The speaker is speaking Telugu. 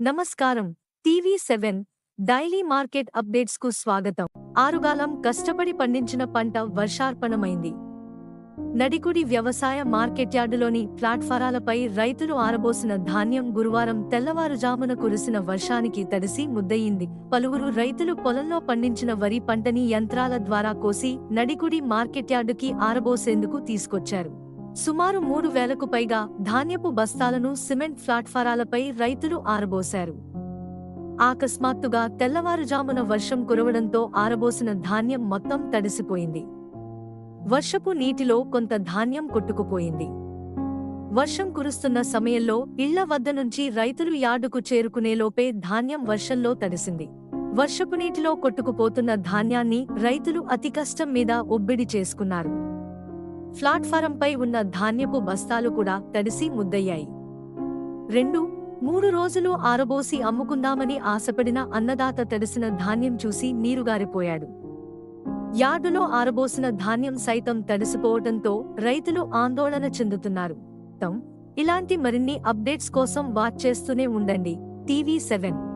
నమస్కారం. టీవీ సెవెన్ డైలీ మార్కెట్ అప్డేట్స్కు స్వాగతం. ఆరుగాలం కష్టపడి పండించిన పంట వర్షార్పణమైంది. నడికుడి వ్యవసాయ మార్కెట్ యార్డులోని ప్లాట్ఫారాలపై రైతులు ఆరబోసిన ధాన్యం గురువారం తెల్లవారుజామున కురిసిన వర్షానికి తడిసి ముద్దయింది. పలువురు రైతులు పొలంలో పండించిన వరి పంటని యంత్రాల ద్వారా కోసి నడికుడి మార్కెట్ యార్డుకి ఆరబోసేందుకు తీసుకొచ్చారు. సుమారు మూడు వేలకు పైగా ధాన్యపు బస్తాలను సిమెంట్ ప్లాట్ఫారాలపై రైతులు ఆరబోశారు. ఆకస్మాత్తుగా తెల్లవారుజామున వర్షం కురవడంతో ఆరబోసిన ధాన్యం మొత్తం తడిసిపోయింది. వర్షపు నీటిలో కొంత ధాన్యం కొట్టుకుపోయింది. వర్షం కురుస్తున్న సమయంలో ఇళ్ళ వద్ద నుంచి రైతులు యార్డుకు చేరుకునేలోపే ధాన్యం వర్షంలో తడిసింది. వర్షపు నీటిలో కొట్టుకుపోతున్న ధాన్యాన్ని రైతులు అతి కష్టం మీద ఒబ్బిడి చేసుకున్నారు. ప్లాట్ఫారంపై ఉన్న ధాన్యపు బస్తాలు కూడా తడిసి ముద్దయ్యాయి. రెండు మూడు రోజులు ఆరబోసి అమ్ముకుందామని ఆశపడిన అన్నదాత తడిసిన ధాన్యం చూసి నీరుగారిపోయాడు. యార్డులో ఆరబోసిన ధాన్యం సైతం తడిసిపోవటంతో రైతులు ఆందోళన చెందుతున్నారు. తమ్ ఇలాంటి మరిన్ని అప్డేట్స్ కోసం వాచ్ చేస్తూనే ఉండండి. TV seven.